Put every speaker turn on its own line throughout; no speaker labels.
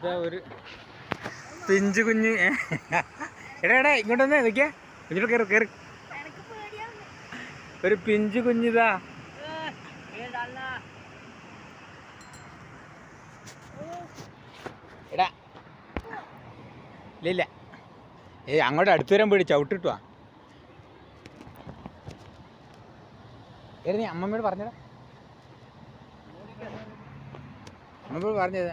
ഇതാ ഒരു പിഞ്ചു കുഞ്ഞ്. ഏ? എടാ എടാ ഇങ്ങോട്ടൊന്നേ നിൽക്കേ ഇങ്ങോട്ട് കയറി കയറി
പേടിയാണ്
ഒരു പിഞ്ചു കുഞ്ഞിതാ എടാ. ഇല്ല ഏയ് അങ്ങോട്ട് അടുത്ത് വരാൻ പേടി ചവിട്ടിട്ടുവാ. നീ അമ്മമ്മയോട് പറഞ്ഞടാ. അമ്മമ്മയോട് പറഞ്ഞത്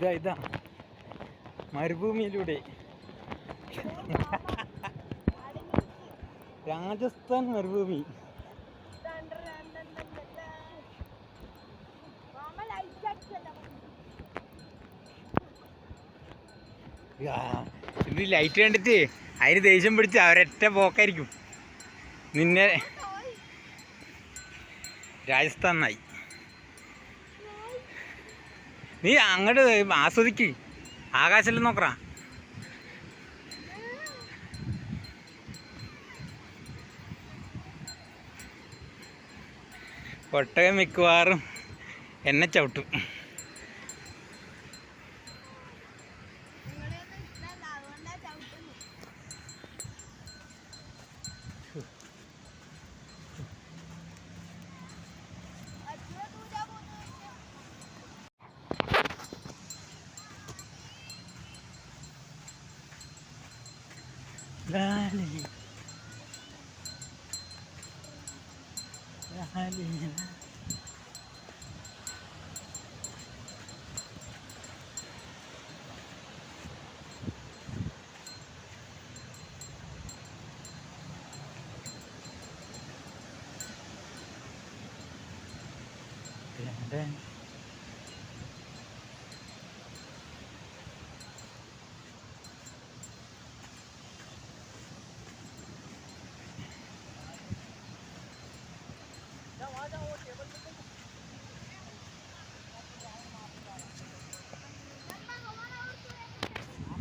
ഇതാ ഇതാ. മരുഭൂമിയിലൂടെ. രാജസ്ഥാൻ മരുഭൂമി. ഇത് ലൈറ്റ് കണ്ടിട്ട് അതിന് ദേഷ്യം പിടിച്ച് അവരൊറ്റ പോക്കായിരിക്കും. നിന്നെ രാജസ്ഥാൻ നായി. നീ അങ്ങോട്ട് ആസ്വദിക്ക്. ആകാശത്തിൽ നോക്കറാ ഒട്ടകം മിക്കവാറും എന്നെ ചവിട്ടും. Lali. Lali. Ganda.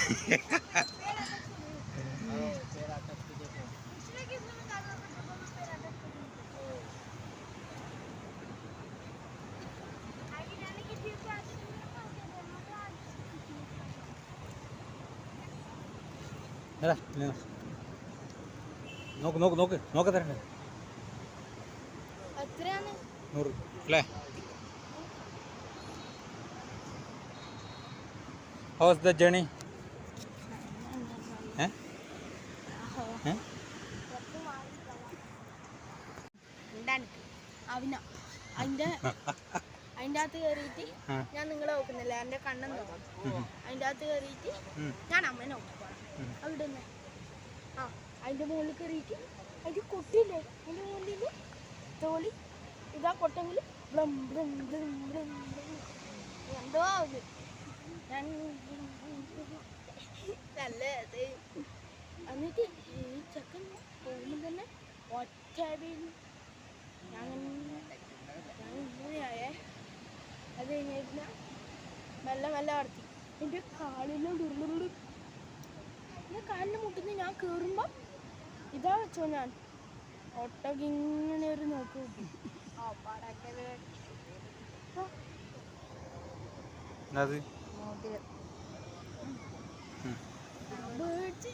പിടി പിടി പിടിക്കാം എടാ, ഇന്ന് നോക്ക് നോക്ക് നോക്ക് നോക്ക് തരണ്ടേ
അവന അതിന്റെ അതിന്റെ അകത്ത് കയറിയിട്ട് ഞാൻ നിങ്ങളെ നോക്കുന്നില്ല. എന്റെ കണ്ണൻ നോക്കാം
ഉം.
അതിന്റെ അകത്ത് കയറിയിട്ട് ഞാൻ അമ്മനെ
ഉം.
അവിടെ നിന്ന്. ആ അതിന്റെ മുകളിൽ കയറിയിട്ട് അതിന്റെ കൊട്ടിയില്ലേ? അതിന്റെ മുകളിൽ തോളി. ഇതാ കൊട്ടെങ്കിൽ ബ്ലം ബ്ലം ബ്ലം ബ്ലം ബ്ലം. എന്തോ ആവുന്നു ഞാൻ നല്ല. എന്നിട്ട് ഈ ചക്കൻ പോകുമ്പോൾ തന്നെ ഒറ്റ ഞാൻ ഞാൻ ഇങ്ങനെയായേ അത് കഴിഞ്ഞിരുന്ന മെല്ലെ മെല്ലെ നടത്തി എന്റെ കാലിനെ ഉരുളുള്ളു എന്റെ കാലിന് മുട്ടുന്ന ഞാൻ കയറുമ്പം ഇതാ വെച്ചോ ഞാൻ ഒട്ടൊക്കെ ഇങ്ങനെ ഒരു നോക്ക് നോക്കി
അത്
ബേഡ്സ്